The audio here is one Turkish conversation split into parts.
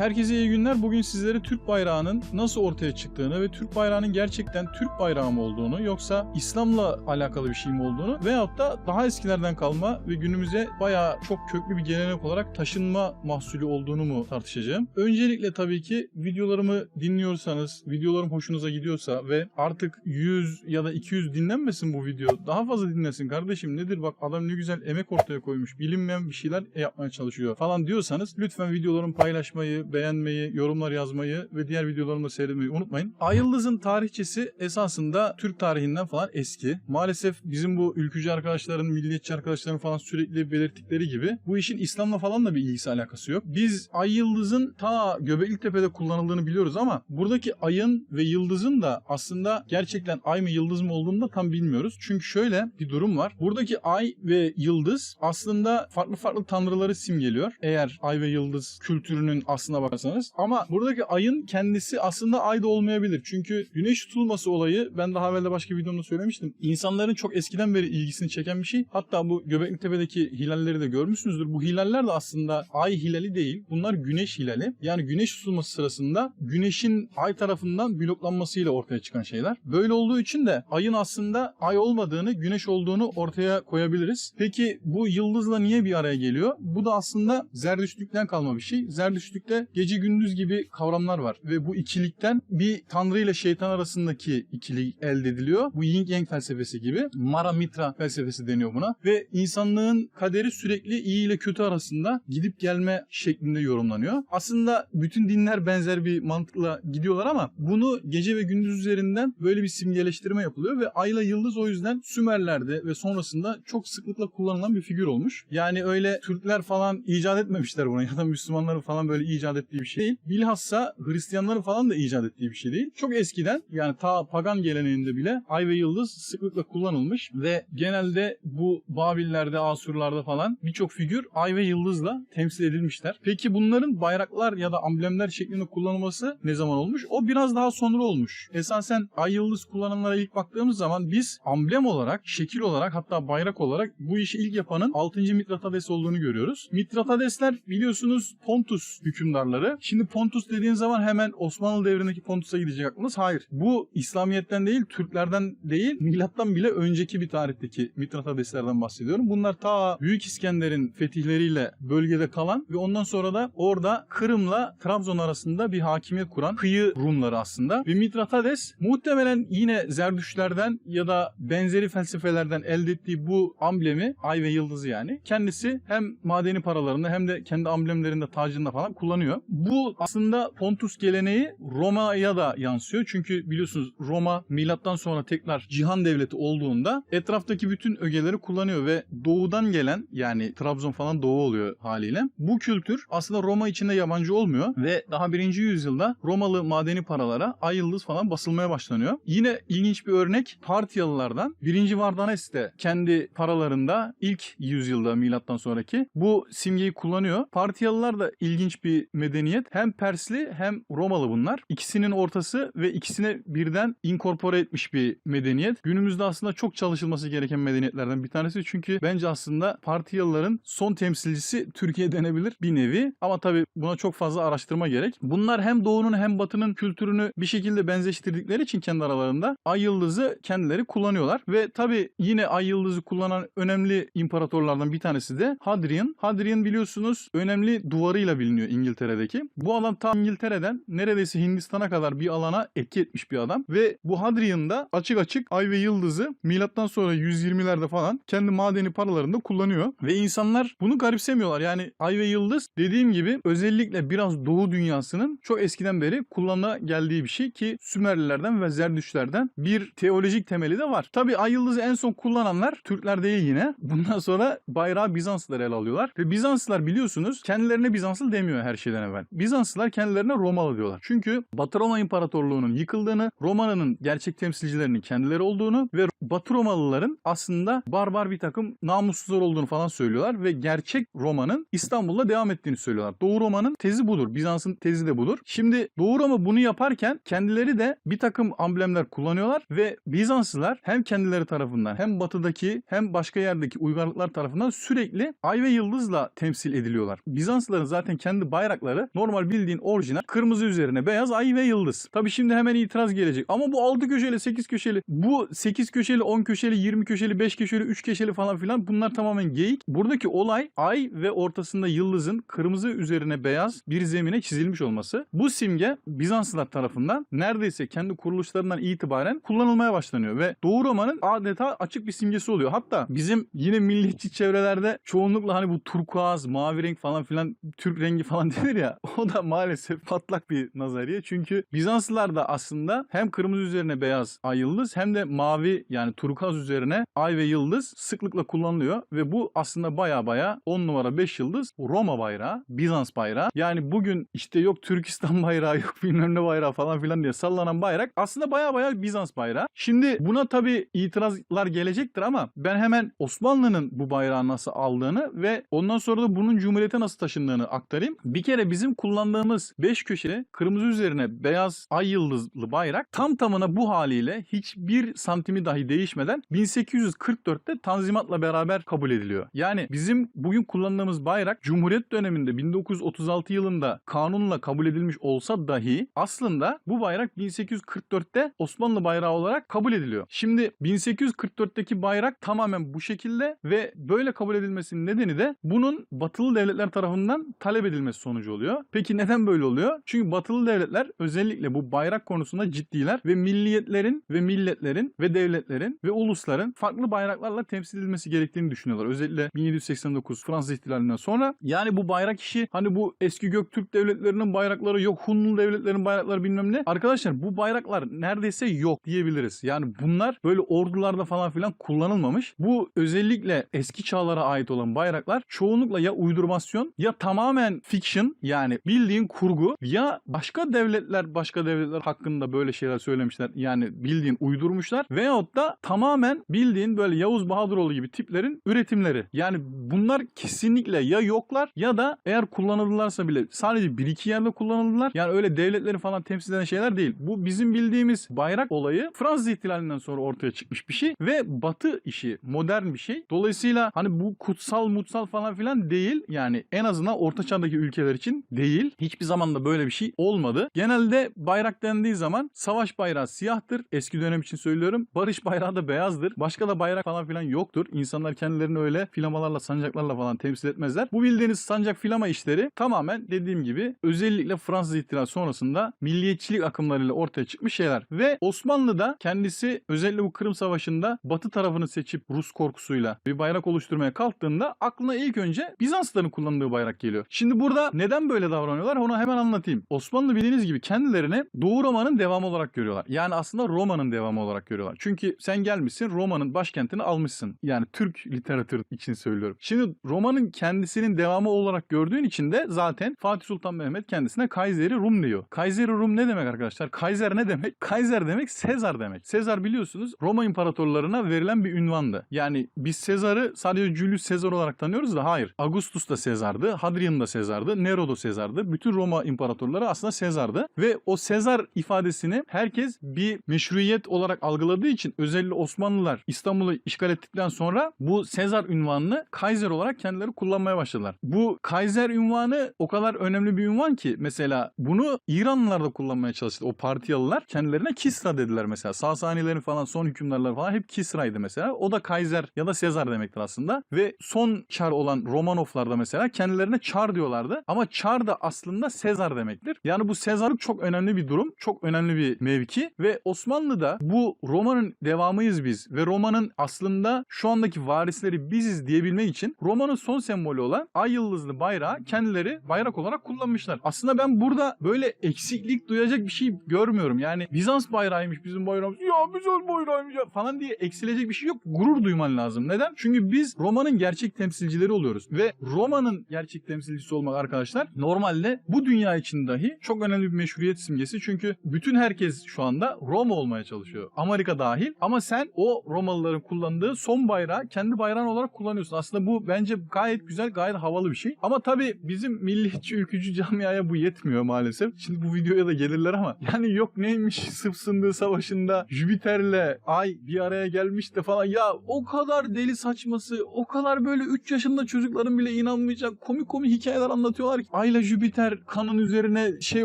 Herkese iyi günler. Bugün sizlere Türk bayrağının nasıl ortaya çıktığını ve Türk bayrağının gerçekten Türk bayrağı mı olduğunu yoksa İslam'la alakalı bir şey mi olduğunu veyahut da daha eskilerden kalma ve günümüze bayağı çok köklü bir gelenek olarak taşınma mahsulü olduğunu mu tartışacağım. Öncelikle tabii ki videolarımı dinliyorsanız, videolarım hoşunuza gidiyorsa ve artık 100 ya da 200 dinlenmesin bu video. Daha fazla dinlesin kardeşim nedir bak adam ne güzel emek ortaya koymuş. Bilinmeyen bir şeyler yapmaya çalışıyor falan diyorsanız lütfen videolarımı paylaşmayı, beğenmeyi, yorumlar yazmayı ve diğer videolarımı da seyretmeyi unutmayın. Ay Yıldız'ın tarihçesi esasında Türk tarihinden falan eski. Maalesef bizim bu ülkücü arkadaşların, milliyetçi arkadaşların falan sürekli belirttikleri gibi bu işin İslam'la falan da bir ilgisi alakası yok. Biz Ay Yıldız'ın ta Göbekli Tepe'de kullanıldığını biliyoruz ama buradaki ayın ve yıldızın da aslında gerçekten ay mı yıldız mı olduğunu da tam bilmiyoruz. Çünkü şöyle bir durum var. Buradaki ay ve yıldız aslında farklı farklı tanrıları simgeliyor. Eğer ay ve yıldız kültürünün aslına bakarsanız. Ama buradaki ayın kendisi aslında ay da olmayabilir. Çünkü güneş tutulması olayı ben daha evvel de başka videomda söylemiştim. İnsanların çok eskiden beri ilgisini çeken bir şey. Hatta bu Göbekli Tepe'deki hilalleri de görmüşsünüzdür. Bu hilaller de aslında ay hilali değil. Bunlar güneş hilali. Yani güneş tutulması sırasında güneşin ay tarafından bloklanmasıyla ortaya çıkan şeyler. Böyle olduğu için de ayın aslında ay olmadığını, güneş olduğunu ortaya koyabiliriz. Peki bu yıldızla niye bir araya geliyor? Bu da aslında Zerdüştlükten kalma bir şey. Zerdüştlükte gece gündüz gibi kavramlar var ve bu ikilikten bir tanrı ile şeytan arasındaki ikili elde ediliyor. Bu yin yang felsefesi gibi. Mara Mitra felsefesi deniyor buna ve insanlığın kaderi sürekli iyi ile kötü arasında gidip gelme şeklinde yorumlanıyor. Aslında bütün dinler benzer bir mantıkla gidiyorlar ama bunu gece ve gündüz üzerinden böyle bir simgeleştirme yapılıyor ve ayla yıldız o yüzden Sümerlerde ve sonrasında çok sıklıkla kullanılan bir figür olmuş. Yani öyle Türkler falan icat etmemişler bunu ya da Müslümanların falan böyle icat ettiği bir şey değil. Bilhassa Hristiyanların falan da icat ettiği bir şey değil. Çok eskiden yani ta pagan geleneğinde bile ay ve yıldız sıklıkla kullanılmış ve genelde bu Babillerde, Asurlarda falan birçok figür ay ve yıldızla temsil edilmişler. Peki bunların bayraklar ya da amblemler şeklinde kullanılması ne zaman olmuş? O biraz daha sonra olmuş. Esasen ay yıldız kullananlara ilk baktığımız zaman biz amblem olarak, şekil olarak hatta bayrak olarak bu işi ilk yapanın 6. Mitratades olduğunu görüyoruz. Mitratadesler biliyorsunuz Pontus hükümdarları. Şimdi Pontus dediğin zaman hemen Osmanlı devrindeki Pontus'a gidecek aklınız. Hayır. Bu İslamiyet'ten değil, Türklerden değil, milattan bile önceki bir tarihteki Mitratadeslerden bahsediyorum. Bunlar ta Büyük İskender'in fetihleriyle bölgede kalan ve ondan sonra da orada Kırım'la Trabzon arasında bir hakimiyet kuran kıyı Rumları aslında. Ve Mitratades muhtemelen yine Zerdüşlerden ya da benzeri felsefelerden elde ettiği bu amblemi, ay ve yıldızı yani, kendisi hem madeni paralarında hem de kendi amblemlerinde, tacında falan kullanıyor. Bu aslında Pontus geleneği Roma'ya da yansıyor. Çünkü biliyorsunuz Roma milattan sonra tekrar cihan devleti olduğunda etraftaki bütün ögeleri kullanıyor ve doğudan gelen yani Trabzon falan doğu oluyor haliyle. Bu kültür aslında Roma içinde yabancı olmuyor ve daha birinci yüzyılda Romalı madeni paralara ay yıldız falan basılmaya başlanıyor. Yine ilginç bir örnek Partyalılardan 1. Vardanes de kendi paralarında ilk yüzyılda milattan sonraki bu simgeyi kullanıyor. Partyalılar da ilginç bir medeniyet. Hem Persli hem Romalı bunlar. İkisinin ortası ve ikisine birden inkorpore etmiş bir medeniyet. Günümüzde aslında çok çalışılması gereken medeniyetlerden bir tanesi. Çünkü bence aslında Partyalıların son temsilcisi Türkiye denebilir bir nevi. Ama tabii buna çok fazla araştırma gerek. Bunlar hem doğunun hem batının kültürünü bir şekilde benzeştirdikleri için kendi aralarında ay yıldızı kendileri kullanıyorlar. Ve tabii yine ay yıldızı kullanan önemli imparatorlardan bir tanesi de Hadrian. Hadrian biliyorsunuz önemli duvarıyla biliniyor İngiltere'deki. Bu adam tam İngiltere'den neredeyse Hindistan'a kadar bir alana etki etmiş bir adam. Ve bu Hadrian da açık açık ay ve yıldızı milattan sonra 120'lerde falan kendi madeni paralarında kullanıyor. Ve insanlar bunu garipsemiyorlar. Yani ay ve yıldız dediğim gibi özellikle biraz doğu dünyasının çok eskiden beri kullanıla geldiği bir şey ki Sümerlilerden ve Zerdüşlerden bir teolojik temeli de var. Tabi ay yıldızı en son kullananlar Türkler değil yine. Bundan sonra bayrağı Bizanslılar ele alıyorlar. Ve Bizanslılar biliyorsunuz kendilerine Bizanslı demiyor her şeyden evvel. Bizanslılar kendilerine Romalı diyorlar. Çünkü Batı Roma İmparatorluğu'nun yıkıldığını, Roma'nın gerçek temsilcilerinin kendileri olduğunu ve Batı Romalıların aslında barbar bir takım namussuzlar olduğunu falan söylüyorlar ve gerçek Roma'nın İstanbul'da devam ettiğini söylüyorlar. Doğu Roma'nın tezi budur. Bizans'ın tezi de budur. Şimdi Doğu Roma bunu yaparken kendileri de bir takım amblemler kullanıyorlar ve Bizanslılar hem kendileri tarafından hem batıdaki hem başka yerdeki uygarlıklar tarafından sürekli ay ve yıldızla temsil ediliyorlar. Bizanslıların zaten kendi bayrakları bayrakları normal bildiğin orijinal kırmızı üzerine beyaz ay ve yıldız. Tabi şimdi hemen itiraz gelecek. Ama bu 6 köşeli 8 köşeli bu 8 köşeli 10 köşeli 20 köşeli 5 köşeli 3 köşeli falan filan bunlar tamamen geyik. Buradaki olay ay ve ortasında yıldızın kırmızı üzerine beyaz bir zemine çizilmiş olması. Bu simge Bizanslılar tarafından neredeyse kendi kuruluşlarından itibaren kullanılmaya başlanıyor ve Doğu Roma'nın adeta açık bir simgesi oluyor. Hatta bizim yine milliyetçi çevrelerde çoğunlukla hani bu turkuaz, mavi renk falan filan Türk rengi falan denir ya o da maalesef patlak bir nazariye. Çünkü Bizanslılar da aslında hem kırmızı üzerine beyaz ay yıldız hem de mavi yani turkuaz üzerine ay ve yıldız sıklıkla kullanılıyor ve bu aslında baya baya 10 numara 5 yıldız Roma bayrağı, Bizans bayrağı. Yani bugün işte yok Türkistan bayrağı yok bilmem ne bayrağı falan filan diye sallanan bayrak aslında baya baya Bizans bayrağı. Şimdi buna tabi itirazlar gelecektir ama ben hemen Osmanlı'nın bu bayrağı nasıl aldığını ve ondan sonra da bunun Cumhuriyet'e nasıl taşındığını aktarayım. Bir kere bizim kullandığımız 5 köşeli kırmızı üzerine beyaz ay yıldızlı bayrak tam tamına bu haliyle hiçbir santimi dahi değişmeden 1844'te Tanzimat'la beraber kabul ediliyor. Yani bizim bugün kullandığımız bayrak Cumhuriyet döneminde 1936 yılında kanunla kabul edilmiş olsa dahi aslında bu bayrak 1844'te Osmanlı bayrağı olarak kabul ediliyor. Şimdi 1844'teki bayrak tamamen bu şekilde ve böyle kabul edilmesinin nedeni de bunun batılı devletler tarafından talep edilmesi sonucu oluyor. Peki neden böyle oluyor? Çünkü batılı devletler özellikle bu bayrak konusunda ciddiler ve milliyetlerin ve milletlerin ve devletlerin ve ulusların farklı bayraklarla temsil edilmesi gerektiğini düşünüyorlar. Özellikle 1789 Fransız ihtilalinden sonra yani bu bayrak işi hani bu eski Göktürk devletlerinin bayrakları yok Hunlu devletlerin bayrakları bilmem ne. Arkadaşlar bu bayraklar neredeyse yok diyebiliriz. Yani bunlar böyle ordularda falan filan kullanılmamış. Bu özellikle eski çağlara ait olan bayraklar çoğunlukla ya uydurmasyon ya tamamen fiction yani bildiğin kurgu ya başka devletler başka devletler hakkında böyle şeyler söylemişler. Yani bildiğin uydurmuşlar veyahut da tamamen bildiğin böyle Yavuz Bahadıroğlu gibi tiplerin üretimleri. Yani bunlar kesinlikle ya yoklar ya da eğer kullanılırlarsa bile sadece bir iki yerde kullanıldılar. Yani öyle devletleri falan temsil eden şeyler değil. Bu bizim bildiğimiz bayrak olayı Fransız ihtilalinden sonra ortaya çıkmış bir şey ve batı işi modern bir şey. Dolayısıyla hani bu kutsal mutsal falan filan değil. Yani en azından orta çağdaki ülkeler için değil. Hiçbir zaman da böyle bir şey olmadı. Genelde bayrak dendiği zaman savaş bayrağı siyahtır. Eski dönem için söylüyorum. Barış bayrağı da beyazdır. Başka da bayrak falan filan yoktur. İnsanlar kendilerini öyle flamalarla, sancaklarla falan temsil etmezler. Bu bildiğiniz sancak flama işleri tamamen dediğim gibi özellikle Fransız ihtilal sonrasında milliyetçilik akımlarıyla ortaya çıkmış şeyler. Ve Osmanlı da kendisi özellikle bu Kırım Savaşı'nda Batı tarafını seçip Rus korkusuyla bir bayrak oluşturmaya kalktığında aklına ilk önce Bizanslıların kullandığı bayrak geliyor. Şimdi burada neden böyle davranıyorlar onu hemen anlatayım. Osmanlı bildiğiniz gibi kendilerini Doğu Roma'nın devamı olarak görüyorlar. Yani aslında Roma'nın devamı olarak görüyorlar. Çünkü sen gelmişsin Roma'nın başkentini almışsın. Yani Türk literatürü için söylüyorum. Şimdi Roma'nın kendisinin devamı olarak gördüğün için de zaten Fatih Sultan Mehmet kendisine Kayseri Rum diyor. Kayseri Rum ne demek arkadaşlar? Kaiser ne demek? Kaiser demek Sezar demek. Sezar biliyorsunuz Roma imparatorlarına verilen bir ünvandı. Yani biz Sezar'ı sadece Julius Sezar olarak tanıyoruz da hayır. Augustus da Sezar'dı, Hadrian da Sezar'dı, Nero da Sezar'dı. Bütün Roma imparatorları aslında Sezar'dı ve o Sezar ifadesini herkes bir meşruiyet olarak algıladığı için özellikle Osmanlılar İstanbul'u işgal ettikten sonra bu Sezar ünvanını Kaiser olarak kendileri kullanmaya başladılar. Bu Kaiser ünvanı o kadar önemli bir ünvan ki mesela bunu İranlılar da kullanmaya çalıştı. O partiyalılar kendilerine Kisra dediler mesela. Sasanilerin falan son hükümdarları falan hep Kisra'ydı mesela. O da Kaiser ya da Sezar demektir aslında. Ve son çar olan Romanovlar da mesela kendilerine çar diyorlardı. Ama çar da aslında Sezar demektir. Yani bu Sezarlık çok önemli bir durum. Çok önemli bir mevki. Ve Osmanlı'da bu Roma'nın devamıyız biz. Ve Roma'nın aslında şu andaki varisleri biziz diyebilmek için Roma'nın son sembolü olan ay yıldızlı bayrağı kendileri bayrak olarak kullanmışlar. Aslında ben burada böyle eksiklik duyacak bir şey görmüyorum. Yani Bizans bayrağıymış bizim bayrağımız. Ya Bizans bayrağıymış ya falan diye eksilecek bir şey yok. Gurur duyman lazım. Neden? Çünkü biz Roma'nın gerçek temsilcileri oluyoruz. Ve Roma'nın gerçek temsilcisi olmak arkadaşlar normalde bu dünya için dahi çok önemli bir meşruiyet simgesi. Çünkü bütün herkes şu anda Roma olmaya çalışıyor. Amerika dahil. Ama sen o Romalıların kullandığı son bayrağı kendi bayrağın olarak kullanıyorsun. Aslında bu bence gayet güzel, gayet havalı bir şey. Ama tabii bizim milliyetçi ülkücü camiaya bu yetmiyor maalesef. Şimdi bu videoya da gelirler ama yani yok neymiş Sırp Savaşı'nda Jüpiter'le Ay bir araya gelmiş de falan. Ya o kadar deli saçması, o kadar böyle 3 yaşında çocukların bile inanmayacak komik komik hikayeler anlatıyorlar ki. Ayla Jüpiter kanın üzerine şey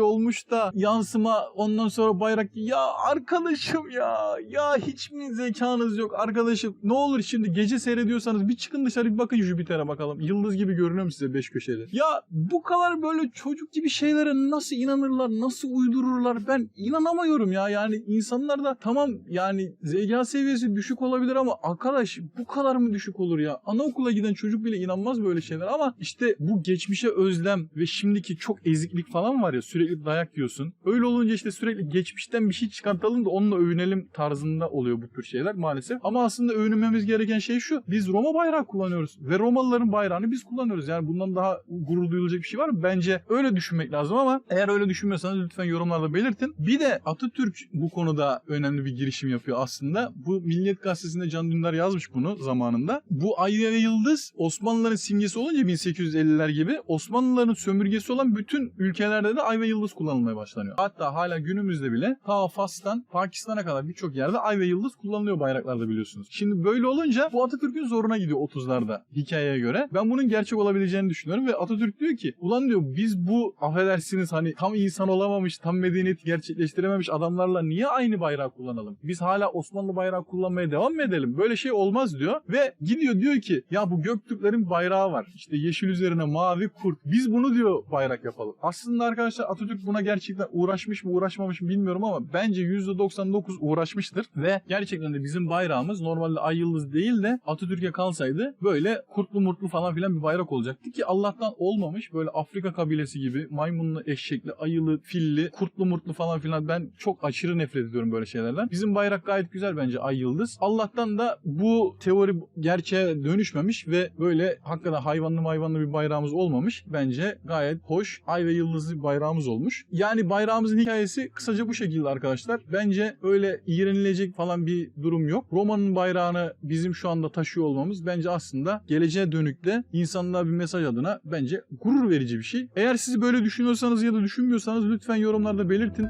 olmuş da yansıma ondan sonra bayrak ya arkadaşım ya ya hiç mi zekanız yok arkadaşım? Ne olur şimdi gece seyrediyorsanız bir çıkın dışarı bir bakın Jüpiter'e bakalım. Yıldız gibi görünüyor mu size beş köşede ya bu kadar böyle çocuk gibi şeylere nasıl inanırlar nasıl uydururlar? Ben inanamıyorum ya. Yani insanlar da tamam yani zeka seviyesi düşük olabilir ama arkadaş bu kadar mı düşük olur ya? Anaokula giden çocuk bile inanmaz böyle şeyler ama işte bu geçmişe özlem ve şimdiki çok eziklik falan var ya sürekli dayak yiyorsun. Öyle olunca işte sürekli geçmişten bir şey çıkartalım da onunla övünelim tarzında oluyor bu tür şeyler maalesef. Ama aslında övünmemiz gereken şey şu. Biz Roma bayrağı kullanıyoruz ve Romalıların bayrağını biz kullanıyoruz. Yani bundan daha gurur duyulacak bir şey var mı? Bence öyle düşünmek lazım ama eğer öyle düşünmüyorsanız lütfen yorumlarda belirtin. Bir de Atatürk bu konuda önemli bir girişim yapıyor aslında. Bu Milliyet Gazetesi'nde Can Dündar yazmış bunu zamanında. Bu ay ve yıldız Osmanlıların simgesi olunca 1850'ler gibi Osmanlıların sömürgesi olan bütün ülkelerde de ay ve yıldız kullanılmaya başlanıyor. Hatta hala günümüzde bile ta Fas'tan Pakistan'a kadar birçok yerde ay ve yıldız kullanılıyor bayraklarda biliyorsunuz. Şimdi böyle olunca bu Atatürk'ün zoruna gidiyor 30'larda hikayeye göre. Ben bunun gerçek olabileceğini düşünüyorum ve Atatürk diyor ki ulan diyor biz bu affedersiniz hani tam insan olamamış, tam medeniyeti gerçekleştirememiş adamlarla niye aynı bayrağı kullanalım? Biz hala Osmanlı bayrağı kullanmaya devam mı edelim? Böyle şey olmaz diyor ve gidiyor diyor ki ya bu Göktürklerin bayrağı var. İşte yeşil üzerine mavi kurt. Biz bunu diyor bayrak yapalım. Aslında arkadaşlar Atatürk buna gerçekten uğraşmış mı uğraşmamış mı bilmiyorum ama bence %99 uğraşmıştır ve gerçekten de bizim bayrağımız normalde ay yıldız değil de Atatürk'e kalsaydı böyle kurtlu murtlu falan filan bir bayrak olacaktı ki Allah'tan olmamış böyle Afrika kabilesi gibi maymunlu, eşekli, ayılı, filli, kurtlu murtlu falan filan ben çok aşırı nefret ediyorum böyle şeylerden. Bizim bayrak gayet güzel bence ay yıldız. Allah'tan da bu teori gerçeğe dönüşmemiş ve böyle hakikaten hayvanlı hayvanlı bir bayrağımız olmamış. Bence gayet hoş ay ve yıldızlı bir bayrağımız olmuş. Yani bayrağımızın hikayesi kısaca bu şekilde arkadaşlar. Bence öyle iğrenilecek falan bir durum yok. Roma'nın bayrağını bizim şu anda taşıyor olmamız bence aslında geleceğe dönük de insanlığa bir mesaj adına bence gurur verici bir şey. Eğer siz böyle düşünüyorsanız ya da düşünmüyorsanız lütfen yorumlarda belirtin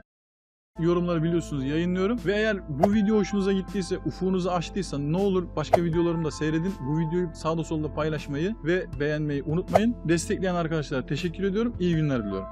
yorumları biliyorsunuz yayınlıyorum. Ve eğer bu video hoşunuza gittiyse, ufuğunuzu açtıysa ne olur başka videolarımı da seyredin. Bu videoyu sağda solda paylaşmayı ve beğenmeyi unutmayın. Destekleyen arkadaşlara teşekkür ediyorum. İyi günler diliyorum.